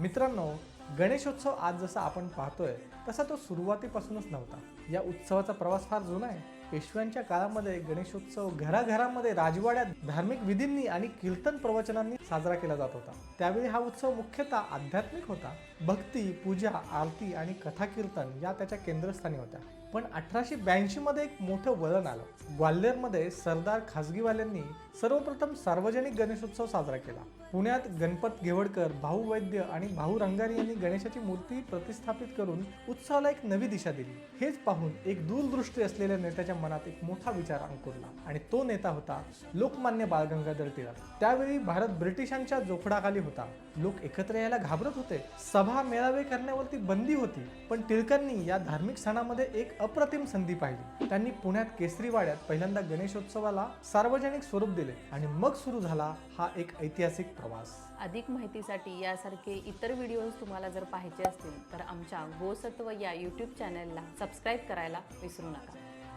मित्रांनो गणेशोत्सव आज जसा आपण पाहतोय तसा तो सुरुवातीपासूनच नव्हता. या उत्सवाचा प्रवास फार जुना आहे. पेशव्यांच्या काळामध्ये गणेशोत्सव घराघरामध्ये राजवाड्यात धार्मिक विधींनी आणि कीर्तन प्रवचनांनी साजरा केला जात होता. त्यावेळी हा उत्सव मुख्यतः आध्यात्मिक होता. भक्ती पूजा आरती आणि कथा कीर्तन या त्याच्या केंद्रस्थानी होत्या. पण अठराशे ब्याऐंशी मध्ये एक मोठं वळण आलं. ग्वाल्हेरमध्ये सरदार खासगीवाल्यांनी सर्वप्रथम सार्वजनिक गणेशोत्सव साजरा केला. पुण्यात गणपत घेवडकर भाऊ वैद्य आणि भाऊ रंगारी यांनी गणेशाची मूर्ती प्रतिस्थापित करून उत्सवाला एक नवी दिशा दिली. हेच पाहून एक दूरदृष्टी असलेल्या नेत्याच्या मनात एक मोठा विचार अंकुरला आणि तो नेता होता लोकमान्य बाळगंगाधर टिळक त्यावेळी भारत ब्रिटिशांच्या जोखडाखाली होता. लोक एकत्र यायला घाबरत होते. सभा मेळावे करण्यावरती बंदी होती. पण टिळकांनी या धार्मिक सणामध्ये एक अप्रतिम संधी पाहिली. त्यांनी पुण्यात केसरीवाड्यात पहिल्यांदा गणेशोत्सवाला सार्वजनिक स्वरूप दिले आणि मग सुरू झाला हा एक ऐतिहासिक प्रवास. अधिक माहितीसाठी यासारखे इतर व्हिडिओज तुम्हाला जर पाहायचे असतील तर आमच्या गोसत्व या यूट्यूब चॅनलला सबस्क्राईब करायला विसरू नका.